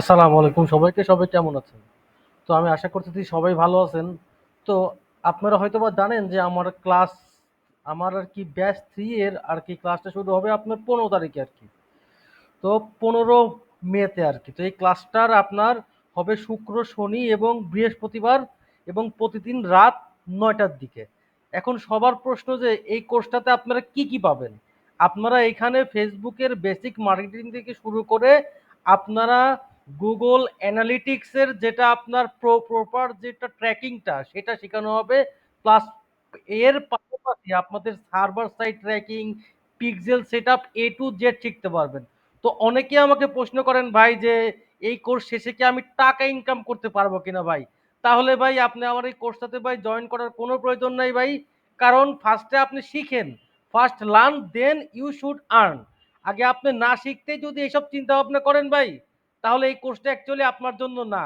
আসসালামু আলাইকুম সবাইকে, সবাই কেমন আছেন? তো আমি আশা করতেছি সবাই ভালো আছেন। তো আপনারা হয়তো বা জানেন যে আমার ক্লাস, আমার আর কি ব্যাচ থ্রি এর আর কি ক্লাসটা শুরু হবে আপনার পনেরো তারিখে আর কি। তো পনেরো মেতে আর কি। তো এই ক্লাসটার আপনার হবে শুক্র, শনি এবং বৃহস্পতিবার এবং প্রতিদিন রাত নয়টার দিকে। এখন সবার প্রশ্ন যে এই কোর্সটাতে আপনারা কি কি পাবেন? আপনারা এখানে ফেসবুকের বেসিক মার্কেটিং থেকে শুরু করে আপনারা গুগল অ্যানালিটিক্সের যেটা আপনার প্রো প্রপার যেটা ট্র্যাকিংটা সেটা শেখানো হবে। প্লাস এর পাশাপাশি আপনাদের server side tracking pixel set up A to Z শিখতে পারবেন। তো অনেকে আমাকে প্রশ্ন করেন, ভাই, যে এই কোর্স শেষে কি আমি টাকা ইনকাম করতে পারব কিনা ভাই? তাহলে ভাই, আপনি আমার এই কোর্সটাতে ভাই জয়েন করার কোনো প্রয়োজন নাই ভাই। কারণ ফার্স্টে আপনি শিখেন। First learn then you should earn আগে আপনি না শিখতেই যদি এইসব চিন্তা ভাবনা করেন ভাই তাহলে এই কোর্সটা অ্যাকচুয়ালি আপনার জন্য না।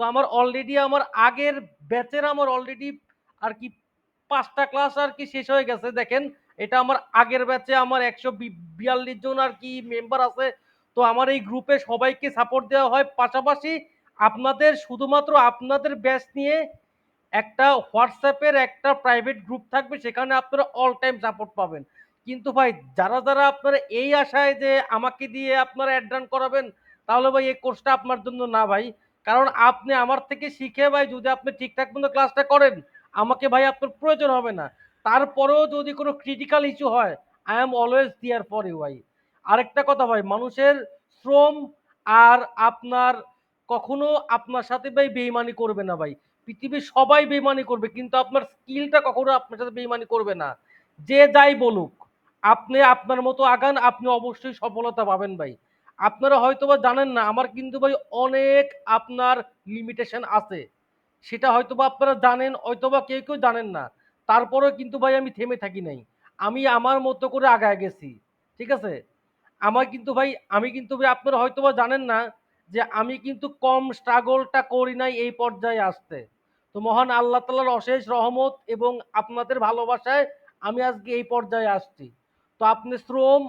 তো আমার অলরেডি আমার আগের ব্যাচের আমার অলরেডি আর কি পাঁচটা ক্লাস আর কি শেষ হয়ে গেছে, দেখেন। এটা আমার আগের ব্যাচে আমার একশো বিয়াল্লিশ জন আর কি মেম্বার আছে। তো আমার এই গ্রুপে সবাইকে সাপোর্ট দেওয়া হয়। পাশাপাশি আপনাদের শুধুমাত্র আপনাদের ব্যাচ নিয়ে একটা হোয়াটসঅ্যাপের একটা প্রাইভেট গ্রুপ থাকবে, সেখানে আপনারা অল টাইম সাপোর্ট পাবেন। কিন্তু ভাই, যারা যারা আপনারা এই আশায় যে আমাকে দিয়ে আপনারা অ্যাড্রান করাবেন তাহলে ভাই, এই কোর্সটা আপনার জন্য না ভাই। কারণ আপনি আমার থেকে শিখে ভাই, যদি আপনি ঠিকঠাক মতো ক্লাসটা করেন, আমাকে ভাই আপনার প্রয়োজন হবে না। তারপরেও যদি কোনো ক্রিটিক্যাল ইস্যু হয় I am always there for you ভাই। আরেকটা কথা ভাই, মানুষের শ্রম আর আপনার কখনো আপনার সাথে ভাই বেইমানি করবে না ভাই। পৃথিবীর সবাই বেইমানি করবে, কিন্তু আপনার স্কিলটা কখনো আপনার সাথে বেইমানি করবে না। যে যাই বলুক, আপনি আপনার মতো আগান, আপনি অবশ্যই সফলতা পাবেন ভাই। আপনারা হয়তো বা জানেন না, আমার কিন্তু ভাই অনেক আপনার লিমিটেশন আছে। সেটা হয়তো বা আপনারা জানেন হয়তো বা কেউ কেউ জানেন না। তারপরেও কিন্তু ভাই আমি থেমে থাকি নাই। আমি আমার মতো করে আগায় গেছি, ঠিক আছে? আমার কিন্তু ভাই, আমি কিন্তু ভাই আপনারা হয়তো বা জানেন না যে আমি কিন্তু কম স্ট্রাগলটা করি নাই এই পর্যায়ে আসতে। তো মহান আল্লাহ তালার অশেষ রহমত এবং আপনাদের ভালোবাসায় আমি আজকে এই পর্যায়ে আসছি। তো আপনি শ্রম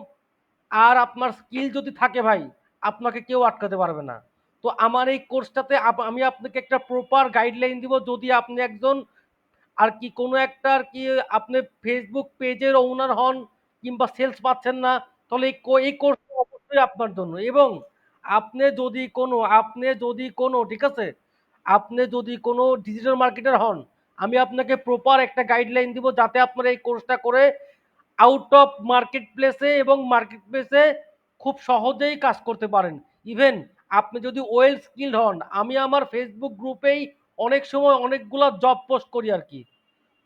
আর আপনার স্কিল যদি থাকে ভাই, আপনাকে কেউ আটকাতে পারবে না। তো আমার এই কোর্সটাতে আমি আপনাকে একটা প্রপার গাইডলাইন দিব যদি আপনি একজন আর কি কোনো একটা আর কি আপনি ফেসবুক পেজের ওনার হন কিংবা সেলস পাচ্ছেন না, তাহলে এই কোর্স অবশ্যই আপনার জন্য। এবং আপনি যদি কোনো, আপনি যদি কোনো, ঠিক আছে? আপনি যদি কোনো ডিজিটাল মার্কেটার হন, আমি আপনাকে প্রপার একটা গাইডলাইন দিব যাতে আপনার এই কোর্সটা করে আউট অফ মার্কেট প্লেসে এবং মার্কেট প্লেসে খুব সহজেই কাজ করতে পারেন। ইভেন আপনি যদি ওয়েল স্কিল্ড হন, আমি আমার ফেসবুক গ্রুপেই অনেক সময় অনেকগুলা জব পোস্ট করি আর কি।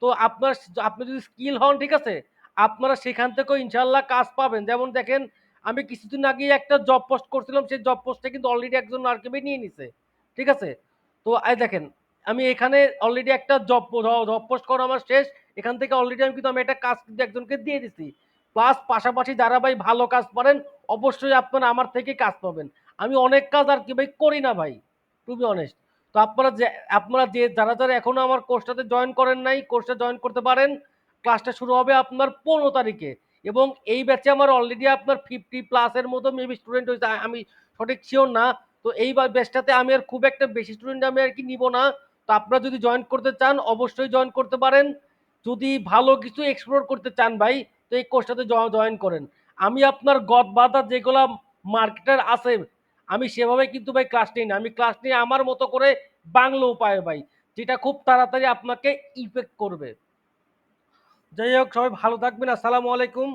তো আপনার আপনি যদি স্কিল হন, ঠিক আছে? আপনারা সেখান থেকেও ইনশাল্লাহ কাজ পাবেন। যেমন দেখেন, আমি কিছুদিন আগে একটা জব পোস্ট করছিলাম, সেই জব পোস্টটা কিন্তু অলরেডি একজন আরকেবে নিয়ে নিছে, ঠিক আছে? তো এই দেখেন, আমি এখানে অলরেডি একটা জব জব পোস্ট করা আমার শেষ। এখান থেকে অলরেডি আমি কিন্তু আমি একটা কাজ কিন্তু একজনকে দিয়ে দিছি। প্লাস পাশাপাশি যারা ভাই ভালো কাজ পারেন, অবশ্যই আপনারা আমার থেকে কাজ পাবেন। আমি অনেক কাজ আর কি ভাই করি না ভাই টু বি অনেস্ট তো আপনারা যে আপনারা যে, যারা যারা এখনও আমার কোর্সটাতে জয়েন করেন নাই কোর্সটা জয়েন করতে পারেন। ক্লাসটা শুরু হবে আপনার পনেরো তারিখে। এবং এই ব্যাচে আমার অলরেডি আপনার ফিফটি প্লাসের মতো মেবি স্টুডেন্ট হয়েছে আমি সঠিক শিওর না। তো এই ব্যাচটাতে আমি আর খুব একটা বেশি স্টুডেন্ট আমি আর কি নিব না। তো আপনারা যদি জয়েন করতে চান, অবশ্যই জয়েন করতে পারেন। যদি ভালো কিছু এক্সপ্লোর করতে চান ভাই, তো এই কোর্সটাতে জয়েন করেন। আমি আপনার গদ বাধা যেগুলো মার্কেটার আছে, আমি সেভাবে কিন্তু ভাই ক্লাস নিই না। আমি ক্লাস নিয়ে আমার মতো করে বাংলা উপায় ভাই, যেটা খুব তাড়াতাড়ি আপনাকে ইফেক্ট করবে। যাই হোক, সবাই ভালো থাকবেন। আসসালামু আলাইকুম।